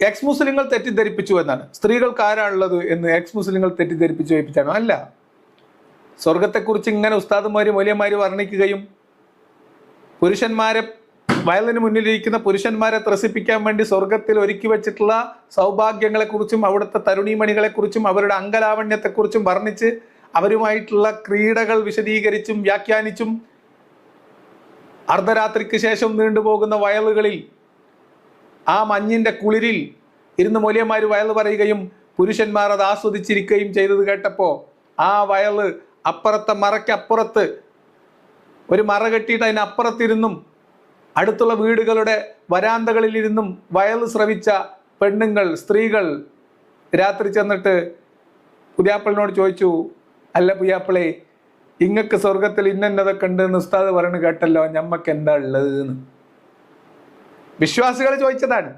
X മുസ്ലിങ്ങൾ തെറ്റിദ്ധരിപ്പിച്ചു എന്നാണ്. സ്ത്രീകൾക്ക് ആരാണുള്ളത് എന്ന് എക്സ് മുസ്ലിങ്ങൾ തെറ്റിദ്ധരിപ്പിച്ചു വയ്പ്പിച്ചാണോ അല്ല. സ്വർഗത്തെക്കുറിച്ച് ഇങ്ങനെ ഉസ്താദുമാരും മൂല്യന്മാര് വർണിക്കുകയും പുരുഷന്മാരെ വയലിന് മുന്നിലിരിക്കുന്ന പുരുഷന്മാരെ ത്രസിപ്പിക്കാൻ വേണ്ടി സ്വർഗത്തിൽ ഒരുക്കി വെച്ചിട്ടുള്ള സൗഭാഗ്യങ്ങളെക്കുറിച്ചും അവിടുത്തെ തരുണീമണികളെക്കുറിച്ചും അവരുടെ അങ്കലാവണ്യത്തെക്കുറിച്ചും വർണിച്ച് അവരുമായിട്ടുള്ള ക്രീഡകൾ വിശദീകരിച്ചും വ്യാഖ്യാനിച്ചും അർദ്ധരാത്രിക്ക് ശേഷം നീണ്ടുപോകുന്ന വയലുകളിൽ ആ മഞ്ഞിന്റെ കുളിരിൽ ഇരുന്ന് മൂല്യന്മാർ വയൽ പറയുകയും പുരുഷന്മാർ അത് ആസ്വദിച്ചിരിക്കുകയും ചെയ്തത് കേട്ടപ്പോൾ ആ വയൽ അപ്പുറത്തെ മറയ്ക്കപ്പുറത്ത് ഒരു മറ കെട്ടിയിട്ട് അതിനപ്പുറത്തിരുന്നും അടുത്തുള്ള വീടുകളുടെ വരാന്തകളിലിരുന്നും വയൽ ശ്രവിച്ച പെണ്ണുങ്ങൾ സ്ത്രീകൾ രാത്രി ചെന്നിട്ട് പുതിയാപ്പിളിനോട് ചോദിച്ചു അല്ല പുതിയാപ്പിളെ ഇങ്ങക്ക് സ്വർഗത്തിൽ ഇന്നതൊക്കെ ഉണ്ട് എന്ന് ഉസ്താദ് കേട്ടല്ലോ ഞമ്മക്ക് എന്താ ഉള്ളത് എന്ന് വിശ്വാസികൾ ചോദിച്ചതാണ്.